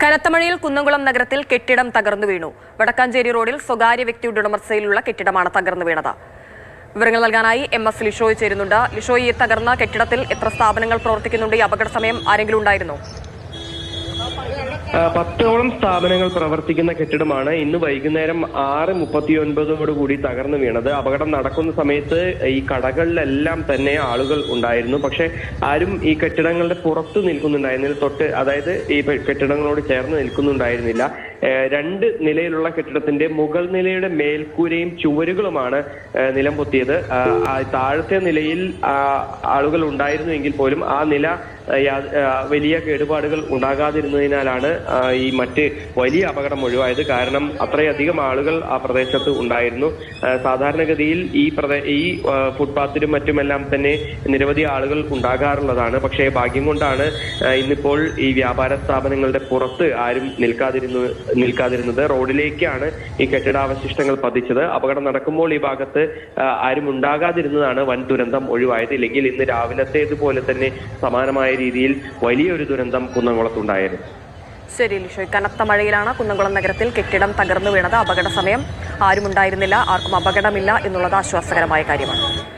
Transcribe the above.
കനത്ത മഴയിൽ കുന്നംകുളം നഗരത്തിൽ കെട്ടിടം തകർന്നു വീണു. വടക്കാഞ്ചേരി റോഡിൽ സ്വകാര്യ വ്യക്തിയുടെ ഉടമസ്ഥയിലുള്ള കെട്ടിടമാണ് തകർന്നു വീണത്. വിവരങ്ങൾ നൽകാനായി എം എസ് ലിഷോയ് ചേരുന്നുണ്ട്. ലിഷോയ് തകർന്ന കെട്ടിടത്തിൽ എത്ര സ്ഥാപനങ്ങൾ പ്രവർത്തിക്കുന്നുണ്ട്? ഈ അപകട സമയം ആരെങ്കിലും ഉണ്ടായിരുന്നോ? പത്തോളം സ്ഥാപനങ്ങൾ പ്രവർത്തിക്കുന്ന കെട്ടിടമാണ്. ഇന്ന് വൈകുന്നേരം ആറ് മുപ്പത്തിയൊൻപതോട് കൂടി തകർന്നു വീണത്. അപകടം നടക്കുന്ന സമയത്ത് ഈ കടകളിലെല്ലാം തന്നെ ആളുകൾ ഉണ്ടായിരുന്നു. പക്ഷെ ആരും ഈ കെട്ടിടങ്ങളുടെ പുറത്ത് നിൽക്കുന്നുണ്ടായിരുന്നില്ല. തൊട്ട് അതായത് ഈ കെട്ടിടങ്ങളോട് ചേർന്ന് നിൽക്കുന്നുണ്ടായിരുന്നില്ല. രണ്ട് നിലയിലുള്ള കെട്ടിടത്തിന്റെ മുകൾ നിലയുടെ മേൽക്കൂരയും ചുവരുകളുമാണ് നിലം പൊത്തിയത്. താഴത്തെ നിലയിൽ ആളുകൾ ഉണ്ടായിരുന്നുവെങ്കിൽ പോലും ആ നില വലിയ കേടുപാടുകൾ ഉണ്ടാകാതിരുന്നതിനാലാണ് ഈ മറ്റ് വലിയ അപകടം ഒഴിവായത്. കാരണം അത്രയധികം ആളുകൾ ആ പ്രദേശത്ത് ഉണ്ടായിരുന്നു. സാധാരണഗതിയിൽ ഈ പ്രദേ ഈ ഫുട്പാത്തിലും മറ്റുമെല്ലാം തന്നെ നിരവധി ആളുകൾ ഉണ്ടാകാറുള്ളതാണ്. പക്ഷേ ഭാഗ്യം കൊണ്ടാണ് ഇന്നിപ്പോൾ ഈ വ്യാപാര സ്ഥാപനങ്ങളുടെ പുറത്ത് ആരും നിൽക്കാതിരുന്നു നിൽക്കാതിരുന്നത്. റോഡിലേക്കാണ് ഈ കെട്ടിടാവശിഷ്ടങ്ങൾ പതിച്ചത്. അപകടം നടക്കുമ്പോൾ ഈ ഭാഗത്ത് ആരും ഉണ്ടാകാതിരുന്നതാണ് വൻ ദുരന്തം ഒഴിവായത്. ഇല്ലെങ്കിൽ ഇന്ന് രാവിലത്തേതുപോലെ തന്നെ സമാനമായ രീതിയിൽ വലിയൊരു ദുരന്തം കുന്നംകുളത്തുണ്ടായിരുന്നു. ശരി ലിഷോയ് കനത്ത മഴയിലാണ് കുന്നംകുളം നഗരത്തിൽ കെട്ടിടം തകർന്നു വീണത് അപകട സമയം. ആരുമുണ്ടായിരുന്നില്ല ആർക്കും അപകടമില്ല എന്നുള്ളത് ആശ്വാസകരമായ കാര്യമാണ്.